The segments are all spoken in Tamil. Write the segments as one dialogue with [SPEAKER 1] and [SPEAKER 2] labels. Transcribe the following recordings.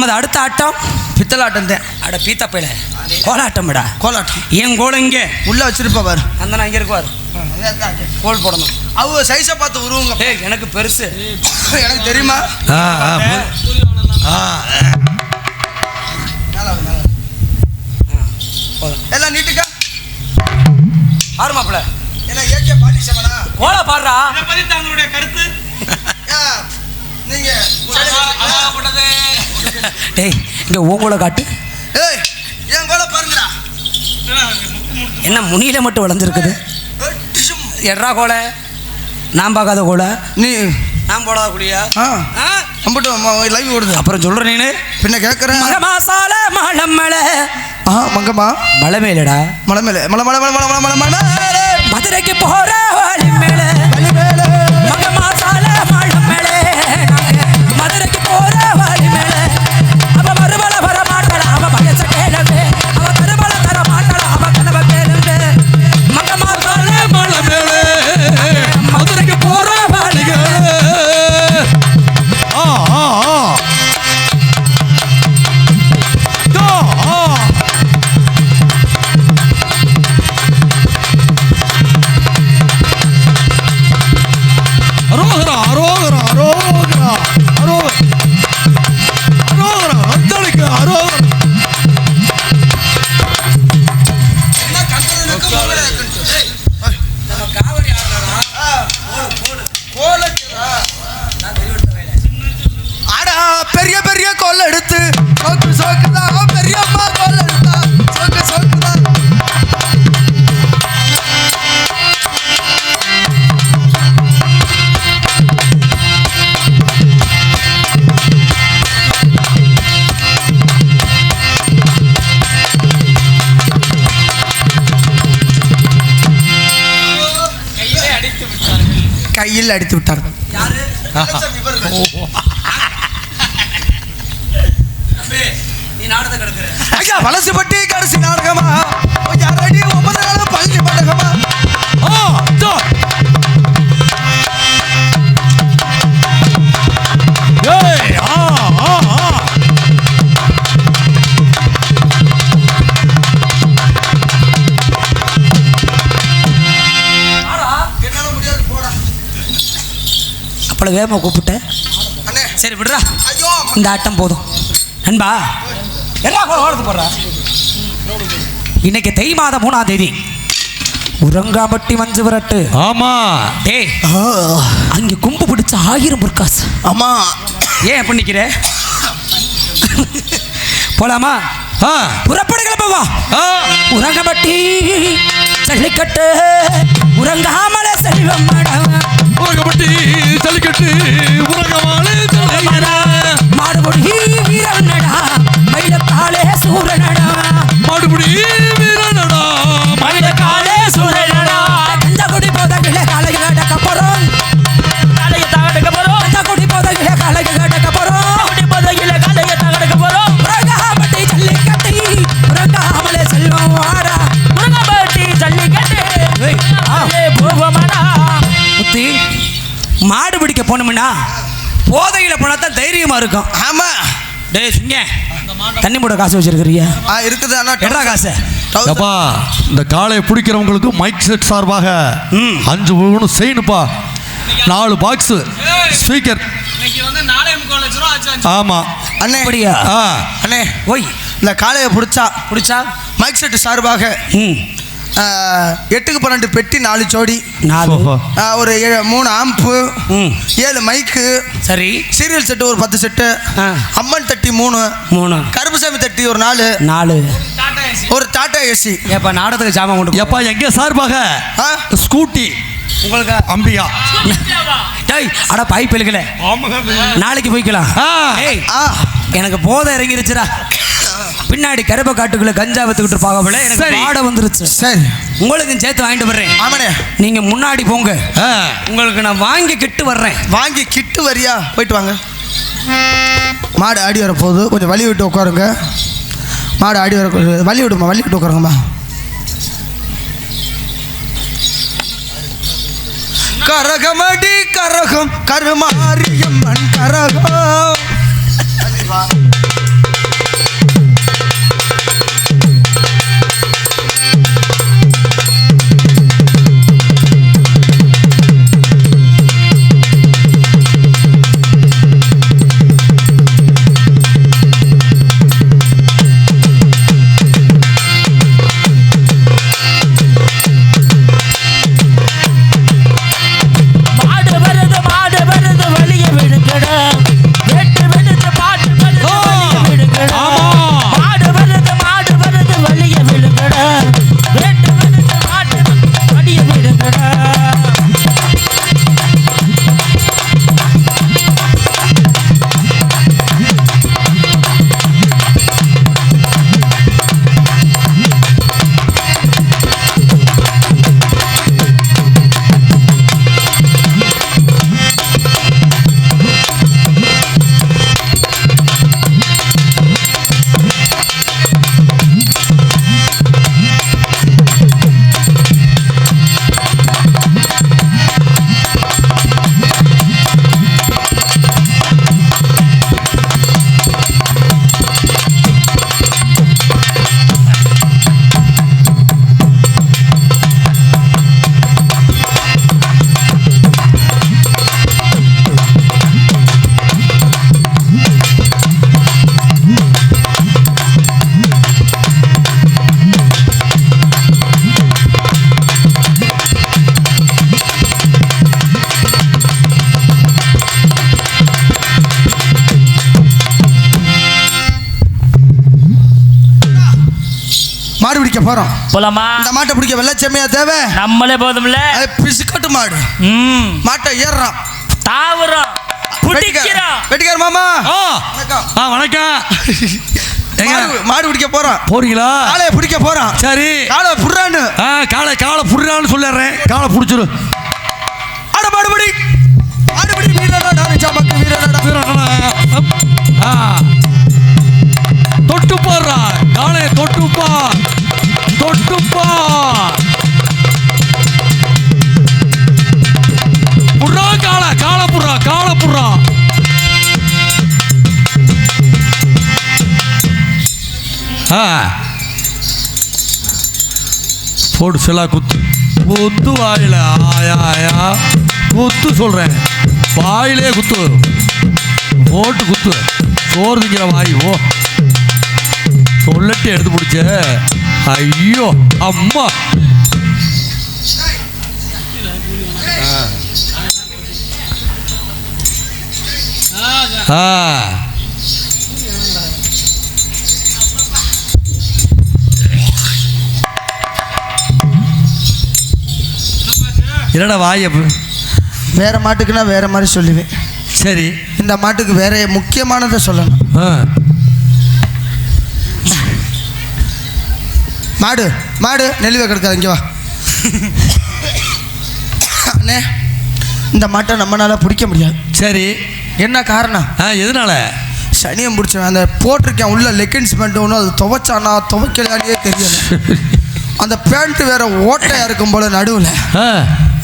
[SPEAKER 1] நமது அடுத்த ஆட்டம்
[SPEAKER 2] பித்தலாட்டம் தான்
[SPEAKER 1] அட பீத்தப்பையில கோலாட்டம்டா.
[SPEAKER 2] கோலாட்டம்.
[SPEAKER 1] என் கோலம் இங்கே
[SPEAKER 2] உள்ள வச்சிருப்பா பாரு.
[SPEAKER 1] அந்த இங்கே இருக்குவார் கோல் போடணும்.
[SPEAKER 2] அவங்க சைஸை பார்த்து உருவுங்க.
[SPEAKER 1] ஏய் எனக்கு பெருசு.
[SPEAKER 2] எனக்கு தெரியுமா? எல்லாம் நீட்டுக்கா.
[SPEAKER 1] ஆறு மாப்பிள்ள
[SPEAKER 2] என்ன ஏகே பாட்டி
[SPEAKER 1] கோலா பாடுறா.
[SPEAKER 3] தங்களுடைய கருத்து.
[SPEAKER 2] நீங்க
[SPEAKER 1] டேய் இங்கே ஓங்கோல காட்டு.
[SPEAKER 2] ஏய் என் கோல பாருங்கடா.
[SPEAKER 1] என்ன முனியில மட்டும் விளைஞ்சிருக்குது
[SPEAKER 2] டிஷும்.
[SPEAKER 1] எட்ரா கோலை? நான் பார்க்காத கோலை?
[SPEAKER 2] நீ
[SPEAKER 1] நான் போடாத குழியா?
[SPEAKER 2] ஆ? அம்பட்டும் லைவ் ஓடுது.
[SPEAKER 1] அப்புறம் சொல்ற நீனு.
[SPEAKER 2] பின்ன கேட்குறேன்
[SPEAKER 1] மக மாசால மழை மழை
[SPEAKER 2] ஆ மங்கம்மா.
[SPEAKER 1] மழை மேலடா
[SPEAKER 2] மலை மேலே மலை மலை மலை மலை மலை மலை. மலை
[SPEAKER 1] மதுரைக்கு போற வழி மேல
[SPEAKER 2] மலை மேலே கையில் அடித்து விட்டார்கள் ஐயா வலசுப்பட்டி கடைசி நாடகமா? ஒன்பது நாள் பள்ளி நாடகமா
[SPEAKER 1] அப்பள வேகமா கூப்பிட்டேன்
[SPEAKER 2] அண்ணே.
[SPEAKER 1] சரி விடுறா.
[SPEAKER 2] ஐயோ.
[SPEAKER 1] இந்த ஆட்டம் போதும். நண்பா எல்லா ஓடுத்து போடுறா இன்னைக்கு தை மாதம் மூணாம் தேதி. உறங்காம்பட்டி மஞ்சு விரட்டு.
[SPEAKER 4] ஆமா.
[SPEAKER 1] டேய் அங்கே கும்பு பிடிச்ச ஆயிரம் பொற்காசு.
[SPEAKER 2] அம்மா.
[SPEAKER 1] ஏன் எப்படி நிக்கிற? போலாமா?
[SPEAKER 4] ஆ.
[SPEAKER 1] புறப்படுகளை போவா.
[SPEAKER 4] ஆ.
[SPEAKER 1] உறங்கப்பட்டி ஜல்லிக்கட்டு உறங்காமல செல்வம் மடம்
[SPEAKER 4] உலகப்பட்டி ஜல்லிக்கட்டு தலைவரா
[SPEAKER 1] மாடுபொடி வீரனடா மயிலக்காலே சூரனடா.
[SPEAKER 4] மாடுபிடி
[SPEAKER 1] போனோம்னா போதையில போனா தான் தைரியமா இருக்கும்.
[SPEAKER 2] ஆமா.
[SPEAKER 1] டேய் சிங்க. தண்ணி மூட காசு வச்சிருக்கிறியா
[SPEAKER 2] ஆ இருக்குது அண்ணா.
[SPEAKER 1] எடா காசு.
[SPEAKER 4] அப்பா இந்த காளையை பிடிக்கிறவங்களுக்கு மைக் செட் சார்பாக
[SPEAKER 1] ம்.
[SPEAKER 4] அஞ்சு ஒன்று செய்யணுப்பா நாலு பாக்ஸு ஸ்பீக்கர் ஆமாம்
[SPEAKER 2] அண்ணே.
[SPEAKER 1] அப்படியா?
[SPEAKER 4] ஆ.
[SPEAKER 2] அண்ணே.
[SPEAKER 1] ஓய்.
[SPEAKER 2] இந்த காளையை பிடிச்சா
[SPEAKER 1] பிடிச்சா?
[SPEAKER 2] மைக் செட்டு சார்பாக
[SPEAKER 1] ம்.
[SPEAKER 2] எட்டுக்கு பன்னெண்டு பெட்டி நாலு ஜோடி.
[SPEAKER 1] நாலு.
[SPEAKER 2] ஒரு ஏழு மூணு ஆம்பு
[SPEAKER 1] ம்.
[SPEAKER 2] ஏழு மைக்கு.
[SPEAKER 1] சரி.
[SPEAKER 2] சீரியல் செட்டு ஒரு பத்து செட்டு.
[SPEAKER 1] ஆ.
[SPEAKER 2] அம்மன் தட்டி மூணு.
[SPEAKER 1] மூணு.
[SPEAKER 2] கருப்புசாமி தட்டி ஒரு நாலு.
[SPEAKER 1] நாலு.
[SPEAKER 3] டாடா ஏசி
[SPEAKER 2] ஒரு டாடா ஏசி
[SPEAKER 1] ஏப்பா நாடகத்துக்கு ஜாமான் கொண்டு
[SPEAKER 4] எப்பா எங்க சார்பாக
[SPEAKER 2] ஆ?
[SPEAKER 4] ஸ்கூட்டி.
[SPEAKER 1] உங்களுக்கு?
[SPEAKER 4] அம்பியா
[SPEAKER 1] டேய் அட பாய் பெலுக்கல நாளைக்கு போய்க்கலாம்.
[SPEAKER 4] ஆ.
[SPEAKER 1] ஏய்
[SPEAKER 2] ஆ.
[SPEAKER 1] எனக்கு போதை இறங்கிருச்சுடா. பின்னாடி கருப்ப காட்டுக்குள்ள கஞ்சா வித்துக்கிட்டு இருப்பாங்க எனக்கு
[SPEAKER 4] சரி.
[SPEAKER 1] பாட வந்துருச்சு.
[SPEAKER 2] சரி.
[SPEAKER 1] உங்களுக்கும் சேர்த்து வாங்கிட்டு வர்றேன்.
[SPEAKER 2] ஆமாண்ணே.
[SPEAKER 1] நீங்க முன்னாடி போங்க. உங்களுக்கு நான் வாங்கி கிட்டு வர்றேன்.
[SPEAKER 2] வாங்கி கிட்டு வரியா? போயிட்டு வாங்க. மாடு ஆடி வர போகுது கொஞ்சம் வழி விட்டு உட்காருங்க. மாடு ஆடி வர வழி விடுமா? வழி விட்டு உட்காருங்கம்மா. கரகமடி கரகம் கருமாரியம்மன் கரகம். போறோம்
[SPEAKER 1] போலாமா?
[SPEAKER 2] இந்த மாட்டை பிடிக்க வெள்ளச்செம்மையா தேவை?
[SPEAKER 1] நம்மளே போதும்ல.
[SPEAKER 2] பிசுக்கட்டு மாடு.
[SPEAKER 1] ம்.
[SPEAKER 2] மாட்டை ஏறுறான்.
[SPEAKER 1] தாவுறோம் பிடிக்கிறோம்.
[SPEAKER 2] வெட்டிக்கார மாமா.
[SPEAKER 4] ஆ.
[SPEAKER 2] வணக்கம். மாடு- மாடு பிடிக்க போறான்.
[SPEAKER 4] போறீங்களா?
[SPEAKER 2] காளைய பிடிக்க போறான்.
[SPEAKER 4] சரி.
[SPEAKER 2] காளை புடுறான்னு.
[SPEAKER 4] ஆ காலை காலை புடுறான்னு சொல்லிடுறேன். காலை பிடிச்சிரு. போடு சிலா குத்து. குத்து வாயில ஆயா ஆயா. குத்து சொல்கிறேன் வாயிலே குத்து போட்டு குத்து. சோறு திங்கிற வாய் ஓ. சொல்லட்டு எடுத்து பிடிச்ச. ஐயோ அம்மா. ஆ. என்னடா வாய்
[SPEAKER 2] வேற மாட்டுக்குன்னா வேற மாதிரி சொல்லுவேன்.
[SPEAKER 4] சரி.
[SPEAKER 2] இந்த மாட்டுக்கு வேற முக்கியமானதை சொல்லணும். மாடு மாடு நெல்லுவை கிடக்காது இங்கே வா. அண்ணே இந்த மாட்டை நம்மளால பிடிக்க முடியாது.
[SPEAKER 4] சரி.
[SPEAKER 2] என்ன காரணம்?
[SPEAKER 4] ஆ எதனால?
[SPEAKER 2] சனியம் பிடிச்சவன் அந்த போட்டிருக்கேன் உள்ள லெக்கின்ஸ் பேண்ட் ஒன்று அது துவைச்சானா துவைக்கலையானே தெரியல அந்த பேண்ட் வேற ஓட்டையா இருக்கும் போல நடுவில்.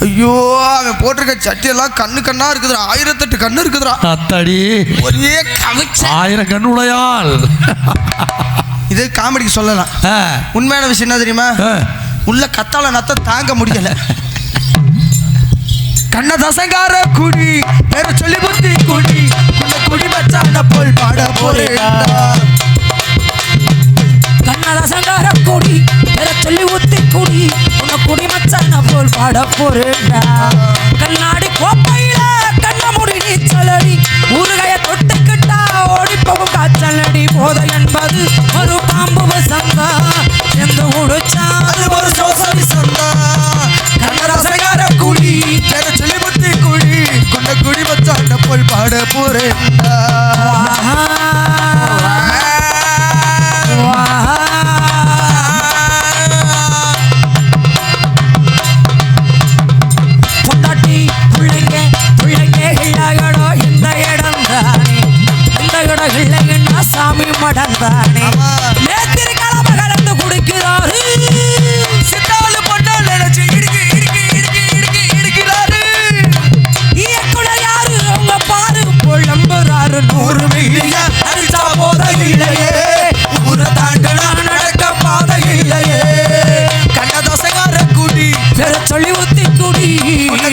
[SPEAKER 2] ஐயோ அவன் போட்டிருக்க சட்டியெல்லாம் கண்ணு கண்ணா இருக்குதுடா. ஆயிரத்தெட்டு கண்ணு இருக்குதுடா.
[SPEAKER 4] அத்தாடி.
[SPEAKER 2] ஒரே கவிச்ச
[SPEAKER 4] ஆயிரம் கண்ணுடையாள்
[SPEAKER 2] இது காமெடிக்கு சொல்லலாம். உண்மையான விஷயம் என்ன தெரியுமா. உள்ள கத்தால நத்த தாங்க முடியல. கண்ண தசங்கார குடி பேர சொல்லி புத்தி குடி. குடி மச்சான போல் பாட போறேன்டா.
[SPEAKER 1] கண்ணால சங்கார கொடி. வேற சொல்லி ஊத்தி குடி. உன குடி மச்சான போல் பாட போறேன்டா. கண்ணாடி கோப்பையில கண்ண முடி நீச்சலடி ஊறுகாய தொட்டுக்கிட்டா ஓடி போகும் காய்ச்சலடி. போதை என்பது ஒரு பாம்பு வசந்தா. எந்த உடுச்சா
[SPEAKER 2] அது ஒரு சோசலி சந்தா. கண்ணரசங்கார குடி. குடி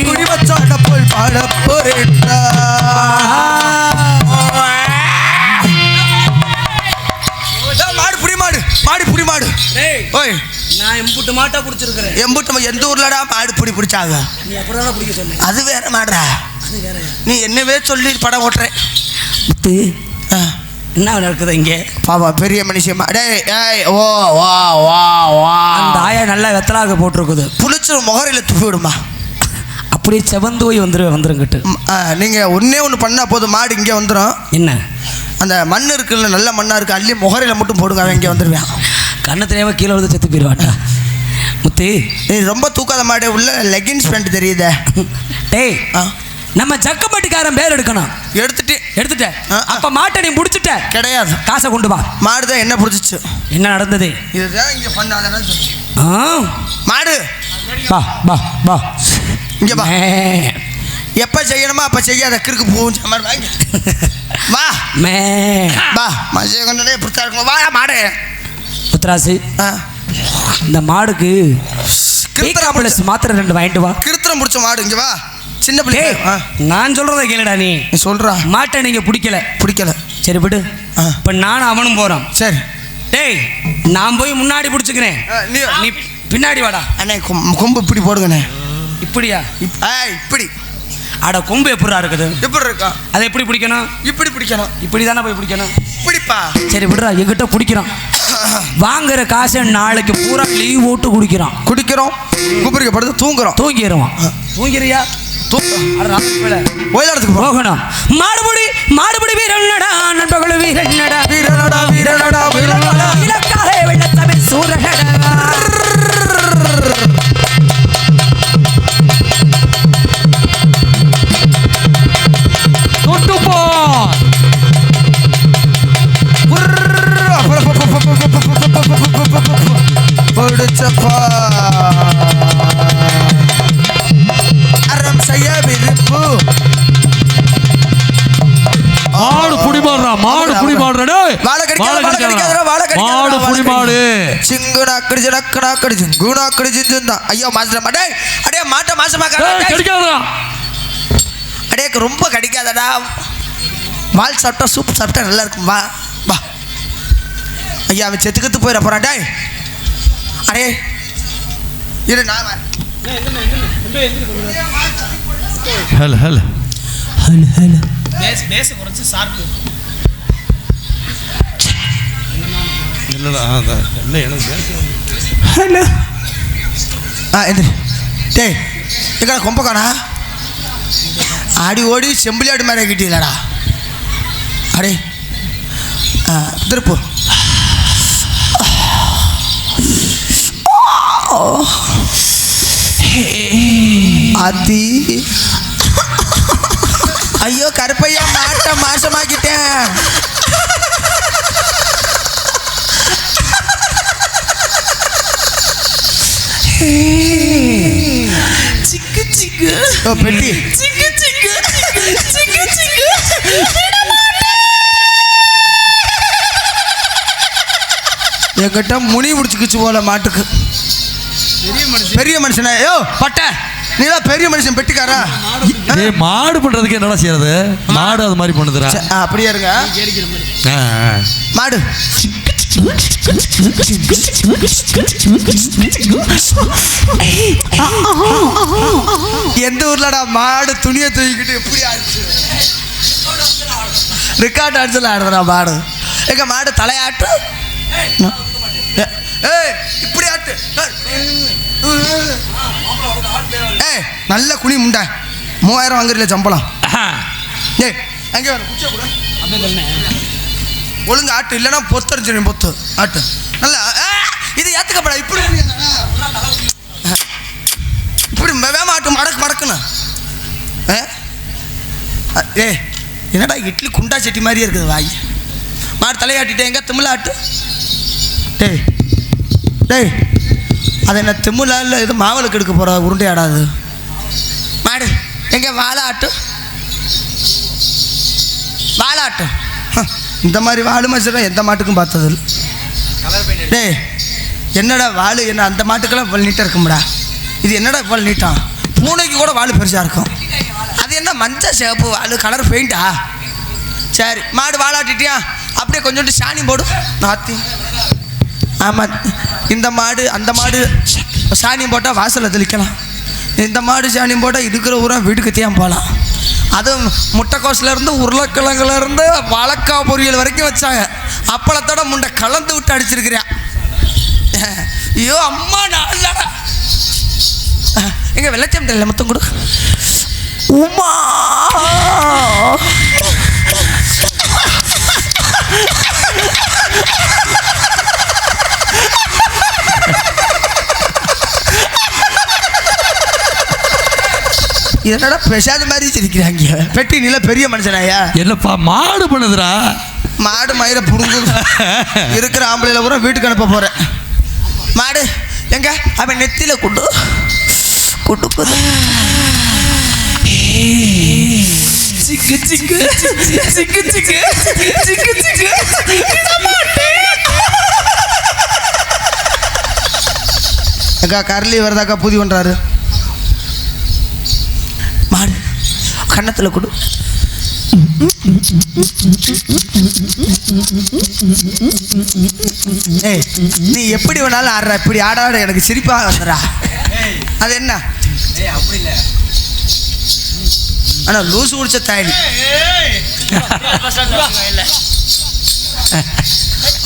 [SPEAKER 2] குடி மச்சான போல் பாட போறேன்டா. ஏய், மாடு புடி மாடு மாடு புடி மாடு. ஓய்.
[SPEAKER 1] நான் எம்புட்டு மாட்டா பிடிச்சிருக்கிறேன்.
[SPEAKER 2] எம்புட்டு எந்த ஊர்லடா மாடு புடி பிடிச்சாங்க?
[SPEAKER 1] நீ அப்புறம் பிடிக்க சொன்னேன்
[SPEAKER 2] அது வேற மாடுடா. நீ என்னவே சொல்லி படம் ஓட்டுற.
[SPEAKER 1] முத்து
[SPEAKER 2] ஆ,
[SPEAKER 1] என்ன நடக்குது இங்கே?
[SPEAKER 2] பாவா பெரிய மனுஷன் டேய் ஏய் ஓ வா வா வா.
[SPEAKER 1] அந்த ஆயா நல்லா வெத்தலாக போட்டிருக்குது.
[SPEAKER 2] புளிச்சு முகரையில் துப்பி விடுமா?
[SPEAKER 1] அப்படியே செவந்து போய் வந்துரு வந்துருங்கிட்டு
[SPEAKER 2] ம், ஆ, நீங்க ஒண்ணே ஒன்று பண்ணா போதும். மாடு இங்கே வந்துடும்
[SPEAKER 1] என்ன?
[SPEAKER 2] அந்த மண் இருக்குல்ல நல்ல மண்ணா இருக்கு அள்ளி முகரையில் மட்டும் போடுங்க அவன் இங்கே வந்துடுவேன்
[SPEAKER 1] கண்ணு கீழே வந்து செத்து போயிடுவாட்டா முத்து.
[SPEAKER 2] நீ ரொம்ப தூக்காத மாடு உள்ள லெகின்ஸ் பேண்ட் தெரியுதே.
[SPEAKER 1] டேய்
[SPEAKER 2] ஆ.
[SPEAKER 1] நம்ம ஜக்கம்பட்டிக்காரன் பேர் எடுக்கணும்.
[SPEAKER 2] எடுத்துட்டு. ஆ.
[SPEAKER 1] அப்ப மாட்டை நீ முடிச்சிட்ட.
[SPEAKER 2] கிடையாது.
[SPEAKER 1] காசை கொண்டு வா.
[SPEAKER 2] மாடு தான் என்ன பிடிச்சிச்சு?
[SPEAKER 1] என்ன நடந்தது?
[SPEAKER 2] இதுதான் இங்கே பண்ணாத
[SPEAKER 1] ஆ.
[SPEAKER 2] மாடு.
[SPEAKER 1] வா வா வா.
[SPEAKER 2] இங்க வா.
[SPEAKER 1] மே.
[SPEAKER 2] எப்போ செய்யணுமோ அப்போ செய்யாத கிறுக்கு பூஞ்ச மாதிரி வாங்கி. வா.
[SPEAKER 1] மே.
[SPEAKER 2] வா. மசிய கொண்டே இப்படித்தான் இருக்கும். வா மாடு.
[SPEAKER 1] புத்ராசு இந்த மாடுக்கு மாத்திரை ரெண்டு வாங்கிட்டு வா.
[SPEAKER 2] கிருத்திரம் பிடிச்ச மாடு இங்கே வா. சின்ன பிள்ளை.
[SPEAKER 1] நான் சொல்றதை கேளுடா நீ.
[SPEAKER 2] சொல்றா.
[SPEAKER 1] மாட்டை நீங்க பிடிக்கல.
[SPEAKER 2] பிடிக்கல.
[SPEAKER 1] சரி விடு. இப்ப நானும் அவனும் போறோம்.
[SPEAKER 2] சரி.
[SPEAKER 1] டேய் நான் போய் முன்னாடி பிடிச்சுக்கிறேன்.
[SPEAKER 2] நீ
[SPEAKER 1] பின்னாடி வாடா.
[SPEAKER 2] அண்ணே கொம்பு இப்படி போடுங்கண்ணே.
[SPEAKER 1] இப்படியா?
[SPEAKER 2] இப்படி.
[SPEAKER 1] அட கொம்பு எப்படிடா இருக்குது?
[SPEAKER 2] எப்படி இருக்கா?
[SPEAKER 1] அதை எப்படி பிடிக்கணும்?
[SPEAKER 2] இப்படி பிடிக்கணும்.
[SPEAKER 1] இப்படி தானே போய் பிடிக்கணும்?
[SPEAKER 2] இப்படிப்பா.
[SPEAKER 1] சரி விடுறா எங்கிட்ட பிடிக்கிறோம் வாங்குற காசை நாளைக்கு பூரா லீவ் குடிக்கிறான்.
[SPEAKER 2] குடிக்கிறோம் குப்பரிக்க படுத்து தூங்குறோம்.
[SPEAKER 1] தூங்கிடுவான் தூங்கிறியா
[SPEAKER 2] ஒயிலாடத்துக்கு
[SPEAKER 1] போகணும் மாடுபடி மாடுபடி வீரனடா நண்பர்கள் வீரனடா
[SPEAKER 2] வீரனடா வீரனடா வீரனடா
[SPEAKER 1] இலக்காலே வெள்ளத்தமிழ் சூரனடா
[SPEAKER 2] சிங்குனா கடிச்சு நக்கனா கடிச்சு குணா கடிச்சு தான் ஐயோ மாசம் அடே அடே மாட்ட மாசமா அடே ரொம்ப கடிக்காதடா. வால் சாப்பிட்டா சூப் சாப்பிட்டா நல்லா இருக்கும். வா வா. ஐயா அவன் செத்து கத்து போயிட போறான் டேய். அடே இரு நான் வரேன்.
[SPEAKER 4] ஹல ஹல.
[SPEAKER 3] பேஸ் பேச குறைச்சு சாப்பிட்டு
[SPEAKER 4] இல்லடா அதான் இல்லை எனக்கு
[SPEAKER 1] ஹலோ
[SPEAKER 2] ஆ எந்திரி. டேய் எங்கடா கொம்பக்கானா ஆடி ஓடி செம்பிளியாடு மாதிரி கிட்டீங்களடா அடே. ஆ திருப்பு. அதி ஐயோ கருப்பையா மாட்ட மாசமாக்கிட்டேன். ஓ பெட்டி. என்கிட்ட முனி முடிச்சுக்கிச்சு போல மாட்டுக்கு.
[SPEAKER 3] பெரிய மனுஷன்.
[SPEAKER 2] பெரிய மனுஷனா. ஐயோ பட்டை. நீதான் பெரிய மனுஷன் பெட்டிக்காரா?
[SPEAKER 4] மாடு பண்றதுக்கு என்னடா செய்யறது? மாடு அது மாதிரி பண்ணுதுடா.
[SPEAKER 2] அப்படியே இருங்க. மாடு. எந்த ஊர்லடா மாடு துணியை தூக்கிட்டு எப்படி ஆச்சு ரெக்கார்ட் ஆட்சியில் ஆடுறா மாடு. எங்க மாடு தலையாட்டு? ஏ- ஏய் இப்படி ஆட்டு. ஏய் நல்ல குனி முண்டை. மூவாயிரம் வாங்குறீல சம்பளம். ஏய் அங்கே வர குச்சியை கொடு.
[SPEAKER 3] அப்படியே
[SPEAKER 2] ஒழுங்கு ஆட்டு இல்லைன்னா பொத்தரிச்சிடும் பொத்து. ஆட்டு. நல்லா ஆ, இது ஏற்றுக்கப்படா இப்படி. இப்படி வேம ஆட்டு மடக்கு மடக்குன்னு. ஆ? ஏய் என்னடா இட்லி குண்டா செட்டி மாதிரியே இருக்குது வாய். மாடு தலையாட்டிட்டே எங்க திமிழ ஆட்டு? டேய் டேய் அது என்ன திமிழா இல்லை இது மாவளுக்கு எடுக்க போகிற உருண்டை ஆடாது மாடு எங்கே வாழை ஆட்டு வாழாட்டம் ஆட்டு இந்த மாதிரி வாழு மனுஷன் எந்த மாட்டுக்கும் பார்த்தது டே டேய் என்னடா வாழு என்ன அந்த மாட்டுக்கெல்லாம் இவ்வளோ நீட்டாக இருக்கும்டா. இது என்னடா இவ்வளோ நீட்டாக பூனைக்கு கூட வாழு பெருசாக இருக்கும். அது என்ன மஞ்சள் சிவப்பு வாழு கலர் பெயிண்டா சரி மாடு வாழாட்டிட்டியா அப்படியே கொஞ்சோண்டு சாணி போடும் நாத்தி. ஆமாம் இந்த மாடு அந்த மாடு சாணி போட்டால் வாசலில் தெளிக்கலாம். இந்த மாடு சாணி போட்டால் இருக்கிற ஊரா வீட்டுக்கு தேன் போகலாம். அதுவும் முட்டைக்கோஸ்லேருந்து உருளைக்கிழங்குலேருந்து உருளைக்கிழங்குல பொரியல் வரைக்கும் வச்சாங்க. அப்பளத்தோட முண்டை கலந்து விட்டு அடிச்சிருக்கிறேன் ஐயோ அம்மா நான் எங்க வெள்ளச்சம் தெரியல மொத்தம் கொடு. உமா. இதனடா பெஷாத மாதிரி சிரிக்கிறாங்க? பெட்டி நில பெரிய மனுஷனாயா?
[SPEAKER 4] என்னப்பா மாடு பண்ணுதுடா.
[SPEAKER 2] மாடு மயிரை புடுங்கு. இருக்கிற ஆம்பளையில பூரா வீட்டுக்கு அனுப்ப போறேன். மாடு எங்க? அவன் நெத்தியில குண்டு குடுக்குது
[SPEAKER 1] சிக்கு சிக்கு சிக்கு சிக்கு சிக்கு சிக்கு
[SPEAKER 2] அக்கா கரளி வருதாக்கா பூதி பண்றாரு கன்னத்துல கொடு. நீ எப்படி வேணாலும் ஆடுற இப்படி ஆடாட எனக்கு சிரிப்பா வந்துடா அது என்ன? ஆனா லூசு குடிச்ச தாயடி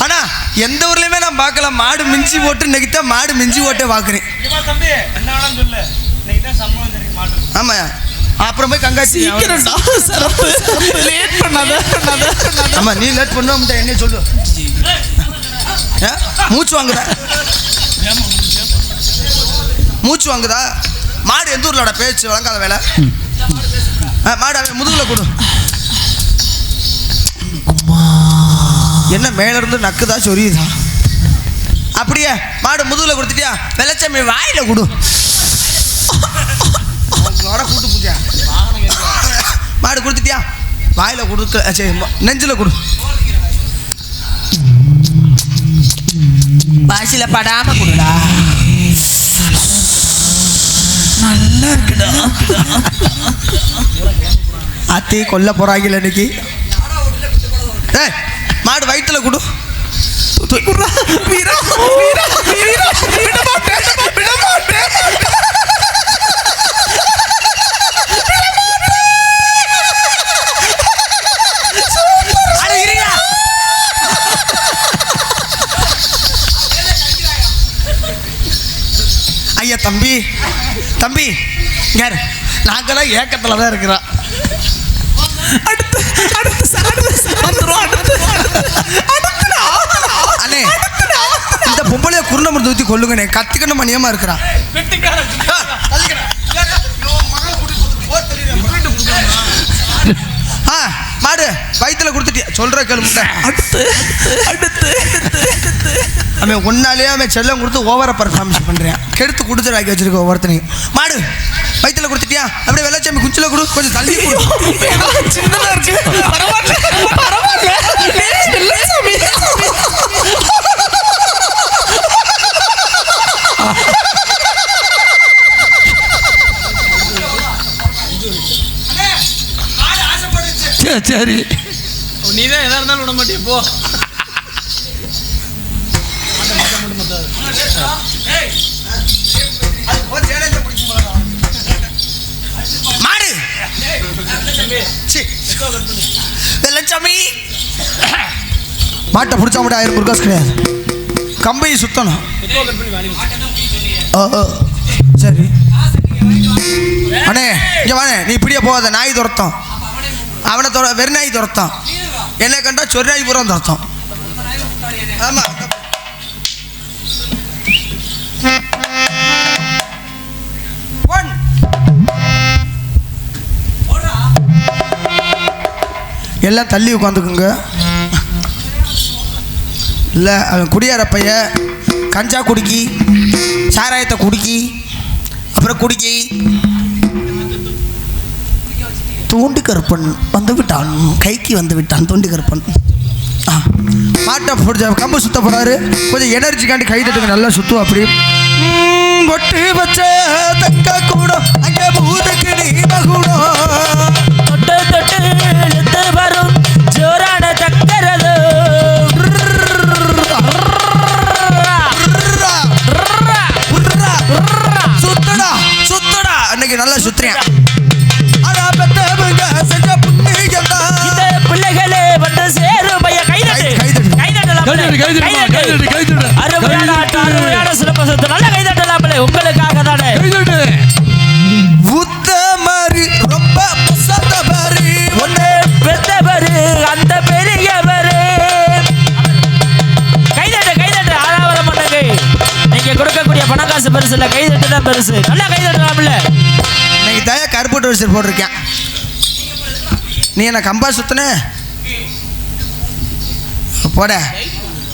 [SPEAKER 2] ஆனா எந்த ஊர்லயுமே நான் பார்க்கல. மாடு மிஞ்சி போட்டு தான் மாடு மிஞ்சி போட்டே பார்க்குறேன்.
[SPEAKER 1] இவா
[SPEAKER 2] அப்புறம் போய் கங்காச்சி
[SPEAKER 5] சீக்கிரம்டா சிறப்பு. லேட் பண்ணாத
[SPEAKER 2] ஆமா நீ லேட் பண்ண என்ன சொல்லு. ஏ, மூச்சு வாங்குதா? மூச்சு வாங்குதா? மாடு எந்த ஊர்லோட பேச்சு வழங்காத வேலை? ஆ, மாடு முதுகுல கொடு. என்ன மேல இருந்து நக்குதா சொரியுதா? அப்படியே மாடு முதுகுல கொடுத்துட்டியா? வெள்ளச்சாமி வாயில கொடு. உங்களோட கூட்டு பூஜா மாடு கொடுத்துட்டியா வாயில கொடுக்க சரி நெஞ்சில கொடு
[SPEAKER 5] பாசில படாம கொடுடா நல்லா இருக்குடா
[SPEAKER 2] அத்தி கொல்ல போறாங்கல்ல இன்னைக்கு மாடு வயிற்றுல கொடு
[SPEAKER 5] குர்ரா வீரா வீரா வீரா விட மாட்டேன் விட மாட்டேன்
[SPEAKER 2] அட இருயா ஐயா தம்பி தம்பி யார் நாங்களாம் ஏக்கத்தில் தான் இருக்கிறோம்.
[SPEAKER 5] அடுத்து அடுத்து அடுத்து வந்துரும் அடுத்து
[SPEAKER 2] அண்ணே இந்த பொம்பளைய குருணை மருந்து ஊற்றி கொள்ளுங்கண்ணே கத்திக்கணும் மணியமாக இருக்கிறான் மாடு வயிற்றுல கொடுத்துட்டியா? சொல்கிற கேளு முட்டை
[SPEAKER 5] அடுத்து அடுத்து அடுத்து
[SPEAKER 2] அவன் ஒன்னாலேயே அவன் செல்லம் கொடுத்து ஓவர பர்ஃபார்மன்ஸ் பண்ணுறேன் கெடுத்து கொடுத்து ஆக்கி வச்சிருக்க ஒவ்வொருத்தனையும். மாடு வயிற்றுல கொடுத்துட்டியா? அப்படியே வெள்ளச்சாமி குச்சில கொடு கொஞ்சம் தள்ளி
[SPEAKER 5] இருக்கு. பரவாயில்ல
[SPEAKER 4] சரி சரி
[SPEAKER 1] நீ தான் எதா இருந்தாலும் விட மாட்டியே? போ.
[SPEAKER 2] மாடு. வெள்ளச்சாமி. மாட்டை பிடிச்சா மட்டும் ஆயிரம் முருகாஸ் கிடையாது கம்பையை சுத்தணும். சரி. அண்ணே இங்கே வாண்ணே நீ இப்படியே போகாத நாய் துரத்தம். அவனை துற வெறுநாய் துரத்தான். என்னை கண்டா சொர்நாய் பூரா துரத்தான். ஆமாம் எல்லாம் தள்ளி உட்காந்துக்குங்க இல்லை அவன் குடியார பைய கஞ்சா குடிக்கி சாராயத்தை குடிக்கி அப்புறம் குடிக்கி தூண்டி கருப்பன் வந்து விட்டான் கைக்கு வந்து விட்டான் தூண்டி கருப்பன் மாட்டை பிடிச்ச கம்பு சுத்த போறாரு. கொஞ்சம் எனர்ஜிக்காண்டி கை தட்டுங்க நல்லா சுத்தும் அப்படி. பொட்டு வச்ச தக்க கூடம். அங்கே பூதக்கு நீ மகுடம்
[SPEAKER 5] தொட்டு தொட்டு இழுத்து வரும். ஜோரான தக்கரது
[SPEAKER 2] சுத்துடா சுத்துடா. அன்னைக்கு நல்லா சுத்துறேன்.
[SPEAKER 5] அருமையான ஆட்டம் அருமையான சிறப்பு நல்ல கைதட்டலாமலே உங்களுக்காக தானே.
[SPEAKER 4] கைதட்டு.
[SPEAKER 2] உத்த மாதிரி ரொம்ப பசந்த மாதிரி
[SPEAKER 5] ஒன்று பெத்தவரு அந்த பெரியவரு. கைதட்டு கைதட்டு. ஆறாவரம் பண்ணுங்க நீங்க கொடுக்கக்கூடிய பணக்காசு பெருசு இல்ல கைதட்டு தான் பெருசு. நல்லா கைதட்டலாம்ல.
[SPEAKER 2] இன்னைக்கு தயா கருப்பு ட்ரெஸ் போட்டிருக்கேன். நீ என்ன கம்பா சுத்துன? போட.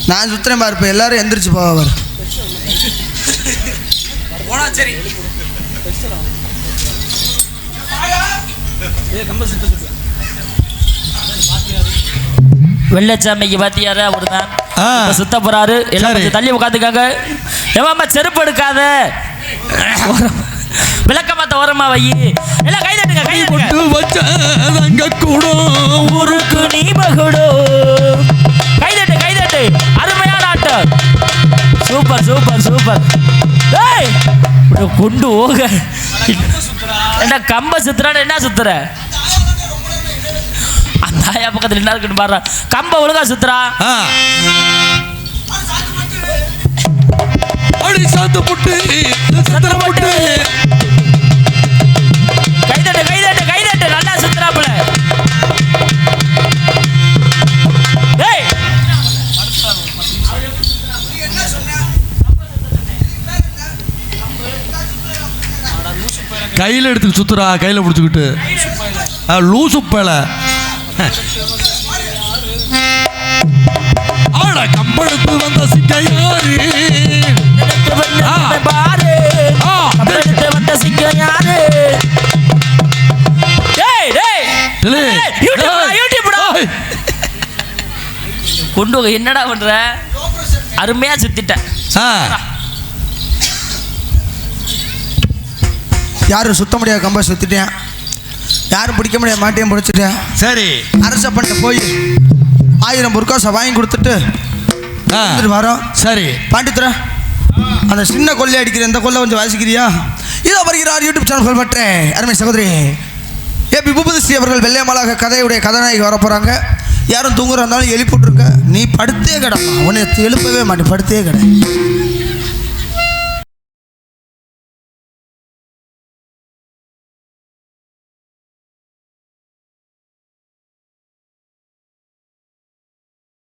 [SPEAKER 2] நான் சுத்துறேன் பாரு இப்போ எல்லாரும் எந்திரிச்சு போவார் போனா சரி.
[SPEAKER 5] வெள்ளச்சாமிக்கு பாத்தியாரு அவர்தான்
[SPEAKER 4] ஆ.
[SPEAKER 5] இப்ப சுத்த போறாரு. கொஞ்சம் தள்ளி உட்காந்துக்காங்க. ஏமாம்மா செருப்பு எடுக்காத. விளக்க மாத்த ஓரமா வை. எல்லாம் கை தட்டுங்க கை தட்டுங்க.
[SPEAKER 4] பொட்டு வச்ச தங்க கூடம்.
[SPEAKER 5] ஊருக்கு நீ மகுடோ ஏய் அருமையான ஆட்டம். Super super super. ஏய் கொண்டு ஓக என்ன கம்ப சுத்துறான்னு என்ன சுத்துற? அந்த ஆயா பக்கத்தில் என்ன இருக்குன்னு பாரு கம்ப ஒழுங்கா சுத்துறா.
[SPEAKER 4] சாத்து புட்டு சத்திர புட்டு. கையில் எடுத்து சுத்துறா கையில் பிடிச்சிக்கிட்டு. லூசு பேலை. ஆட கம்பளத்து வந்த சிங்க யாரு?
[SPEAKER 5] எடுத்து வந்து
[SPEAKER 4] ஆ.
[SPEAKER 5] அவன் பாரு வந்த சிங்கம் யாரு? டேய் டேய்.
[SPEAKER 4] டேய்,
[SPEAKER 5] டேய், யூடியூப்டா,
[SPEAKER 4] டேய்.
[SPEAKER 5] யூடியூப்டா.
[SPEAKER 4] ஏய்,
[SPEAKER 5] கொண்டு என்னடா பண்ற? அருமையா சுத்திட்டேன்
[SPEAKER 2] யாரும் சுத்த முடியாத கம்பை சுத்திட்டேன். யாரும் பிடிக்க முடியாத மாட்டையும் பிடிச்சிட்டேன்.
[SPEAKER 4] சரி.
[SPEAKER 2] அரச பண்ண போய் ஆயிரம் பொற்காசை வாங்கி கொடுத்துட்டு வரோம்.
[SPEAKER 4] சரி.
[SPEAKER 2] பாண்டித்துற அந்த சின்ன கொள்ளை அடிக்கிற இந்த கொள்ளை கொஞ்சம் வாசிக்கிறியா? இதோ வருகிறார் யூடியூப் சேனல் பற்ற அருமை சகோதரி. ஏ விபூபதி அவர்கள் வெள்ளையமலாக கதையுடைய கதாநாயகி வர போகிறாங்க யாரும் தூங்குற இருந்தாலும் எழுப்பிட்டுருக்க நீ படுத்தே கிடப்பா. உன்னை எழுப்பவே மாட்டேன். படுத்தே கிட